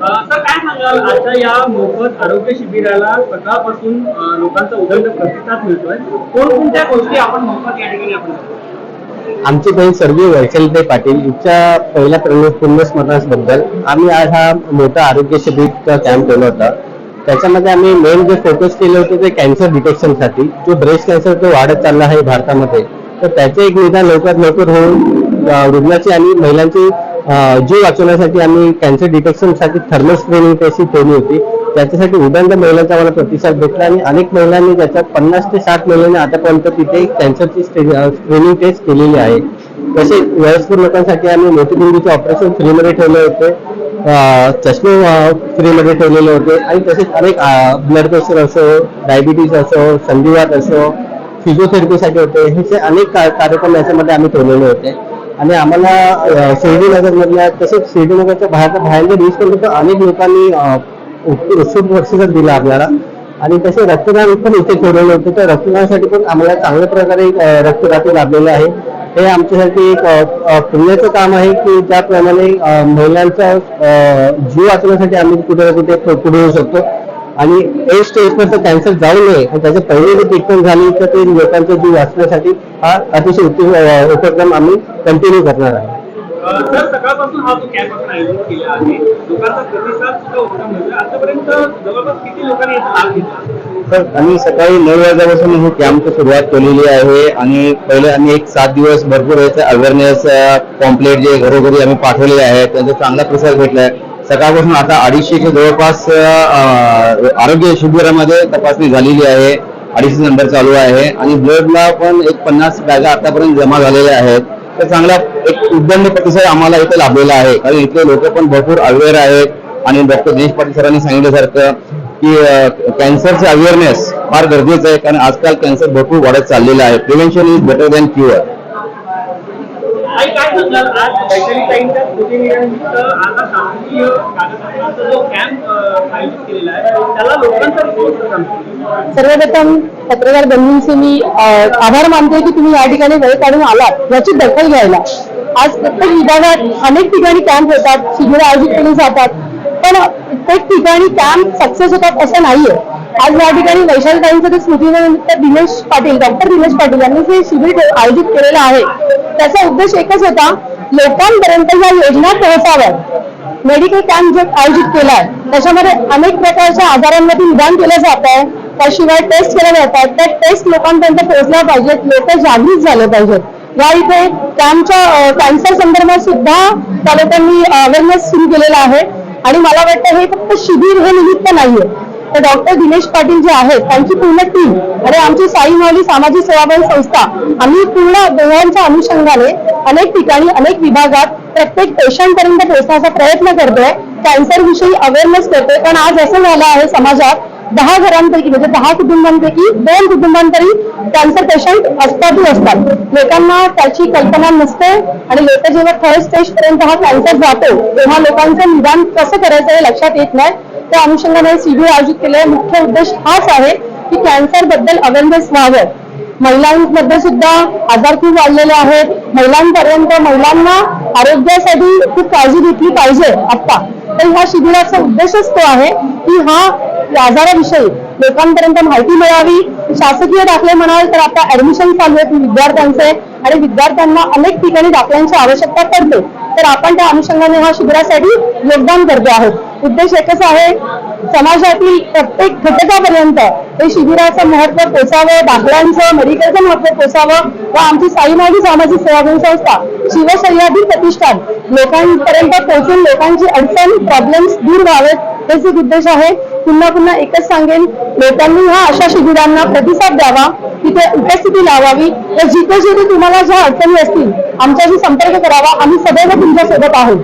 तर काय सांगाल? आता या मोफत आरोग्य शिबिराला सकाळपासून लोकांचा उदंड प्रतिसाद मिळतोय. कोणकोणत्या गोष्टी आपण मोफत या ठिकाणी आपण आमचे आमची बहीण सर्वी वैचलते पाटील हिच्या पहिल्या प्रमुख पुण्यस्मरणाबद्दल आम्ही आज हा मोठा आरोग्य शिबिरचा कॅम्प केला होता. त्याच्यामध्ये आम्ही मेन जे फोकस केले होते ते कॅन्सर डिटेक्शनसाठी जो ब्रेस्ट कॅन्सर जो वाढत चालला आहे भारतामध्ये. तर त्याचे एक निदान लवकरात लवकर होऊन रुग्णाची आणि महिलांची जीव वाचवण्यासाठी आम्ही कॅन्सर डिटेक्शनसाठी थर्मल स्क्रीनिंग टेस्ट केली होती. त्याच्यासाठी उदंड महिलांचा मला प्रतिसाद भेटला आणि अनेक महिलांनी त्याच्यात पन्नास ते साठ महिलांनी आतापर्यंत तिथे कॅन्सरची स्क्रीनिंग टेस्ट केलेली आहे. तसेच वयस्कर लोकांसाठी आम्ही मोतीबिंदूचे ऑपरेशन फ्रीमध्ये ठेवले होते. चष्मे फ्रीमध्ये ठेवलेले होते. आणि तसेच अनेक ब्लड प्रेशर असो डायबिटीज असो संधिवात असो फिजिओथेरपीसाठी होते. हे असे अनेक कार्यक्रम याच्यामध्ये आम्ही ठेवलेले होते. आणि आम्हाला अं, शिर्डीनगरमधल्या तसेच शिर्डीनगरच्या बाहेरच्या बाहेरच्या पण अनेक लोकांनी उत्सुक उत्स्फूर्त प्रतिसाद दिला आपल्याला. आणि तसे रक्तदान पण इथे ठेवलेलं होतं. तर रक्तदानासाठी पण आम्हाला चांगल्या प्रकारे रक्तदाते लाभलेलं आहे. हे आमच्यासाठी एक पुण्याचं काम आहे की त्याप्रमाणे महिलांचा जीव वाचवण्यासाठी आम्ही कुठे ना कुठे पुढे येऊ शकतो. आणि एज स्टेजपर्यंत कॅन्सर जाऊ नये. आणि त्याच्या पहिले जर ट्रीटमेंट झाली तर ते लोकांचा जीव वाचण्यासाठी हा अतिशय उत्तम उपक्रम आम्ही कंटिन्यू करणार आहे सर सकाळपासून हा जो कॅम्प आपण आयोजित केला आहे लोकांचा प्रतिसाद सुद्धा उत्तम मिळतोय. आतापर्यंत जवळपास किती लोकांनी याचा लाभ घेतला? तर आम्ही सकाळी नऊ वाजल्यापासून ही कॅम्प सुरुवात केलेली आहे आणि पहिले आम्ही एक सात दिवस भरपूर याचं अवेअरनेस पॉम्पलेट जे घरोघरी आम्ही पाठवलेले आहेत त्यांचा चांगला प्रतिसाद भेटलाय. सकाळपासून आता अडीचशेच्या जवळपास आरोग्य शिबिरामध्ये तपासणी झालेली आहे. अडीचशे नंबर चालू आहे. आणि ब्लडला पण एक पन्नास बॅगा आतापर्यंत जमा झालेल्या आहेत. तर चांगला एक उद्दंड प्रतिसाद आम्हाला इथे लाभलेला आहे. कारण इथले लोक पण भरपूर अवेअर आहेत. आणि डॉक्टर दिनेश पाटील सरांनी सांगितल्यासारखं की कॅन्सरचे अवेअरनेस फार गरजेचं आहे. कारण आजकाल कॅन्सर भरपूर वाढत चाललेलं आहे. Prevention is better than cure आणि काय सांगणार आज वैशाली ताईंच्या वैचारिकताईंच्या आज हा शासकीय कागदपत्रांचा जो कॅम्प आयोजित केलेला आहे त्याला लोकांचा रिस्पॉन्स कसा सर्वप्रथम पत्रकार बंधूंचे मी आभार मानते की तुम्ही या ठिकाणी वेळ काढून आलात याची दखल घ्यायला. आज प्रत्येक विभागात अनेक ठिकाणी कॅम्प होतात शिबिर आयोजित केली जातात पण प्रत्येक ठिकाणी कॅम्प सक्सेस होतात असं नाहीये. आज या ठिकाणी वैशालताईंचं ते स्मृतीनिमित्त दिनेश पाटील डॉक्टर दिनेश पाटील यांनी जे शिबिर आयोजित केलेलं आहे त्याचा उद्देश एकच होता लोकांपर्यंत या योजना पोहोचाव्यात. मेडिकल कॅम्प जो आयोजित केलाय त्याच्यामध्ये अनेक प्रकारच्या आजारांमध्ये निदान केलं जात आहे. त्याशिवाय टेस्ट केल्या जातात. त्या टेस्ट लोकांपर्यंत पोहोचल्या पाहिजेत. लोक जागृत झाले पाहिजेत. या इथे कॅम्पच्या कॅन्सर संदर्भात सुद्धा तालुक्यांनी अवेअरनेस सुरू केलेला आहे. आणि मला वाटतं हे फक्त शिबिर हे निमित्त नाहीये. तर डॉक्टर दिनेश पाटील जे आहेत त्यांची पूर्ण टीम आणि आमची साई माऊली सामाजिक सेवाभावी संस्था आम्ही पूर्ण दोघांच्या अनुषंगाने अनेक ठिकाणी अनेक विभागात प्रत्येक पेशंट पर्यंत पोहोचण्याचा प्रयत्न करतोय. कॅन्सर विषयी अवेअरनेस करतोय. पण आज असं झालं आहे समाजात दहा घरांपैकी म्हणजे दहा कुटुंबांपैकी दोन कुटुंबांतरी कॅन्सर पेशंट असतातही असतात. लोकांना त्याची कल्पना नसते आणि लोक जेव्हा थर्ड स्टेज पर्यंत हा कॅन्सर जातो तेव्हा लोकांचं निदान कसं करायचं हे लक्षात येत नाही. त्या अनुषंगाने शिबिर आयोजित केले मुख्य उद्देश हाच आहे की कॅन्सरबद्दल अवेअरनेस व्हावं. महिलांमध्ये सुद्धा आजार खूप वाढलेले आहेत. महिलांपर्यंत महिलांना आरोग्यासाठी खूप काळजी घेतली पाहिजे आता तर ह्या शिबिराचा उद्देशच तो आहे की हा आजाराविषयी लोकांपर्यंत माहिती मिळावी. शासकीय दाखले म्हणाल तर आता ऍडमिशन चालू आहेत विद्यार्थ्यांचे आणि विद्यार्थ्यांना अनेक ठिकाणी दाखल्यांची आवश्यकता पडते. तर आपण त्या अनुषंगाने ह्या शिबिरासाठी योगदान करतो आहोत. उद्देश एकच आहे समाजातील प्रत्येक घटकापर्यंत हे शिबिराचं महत्त्व पोचावं दाखलांचं मेडिकलचं महत्त्व पोचावं व आमची साईमावी सामाजिक सेवाभावी संस्था शिवसह्यादी प्रतिष्ठान लोकांपर्यंत पोहोचून लोकांची अडचण प्रॉब्लेम्स दूर व्हावेत हेच एक उद्देश आहे. पुन्हा पुन्हा एकच सांगेन लोकांनी ह्या अशा शिबिरांना प्रतिसाद द्यावा. तिथे उपस्थिती लावावी तर जिथे जिथे तुम्हाला ज्या अडचणी असतील आमच्याशी संपर्क करावा. आम्ही सदैव तुमच्यासोबत आहोत.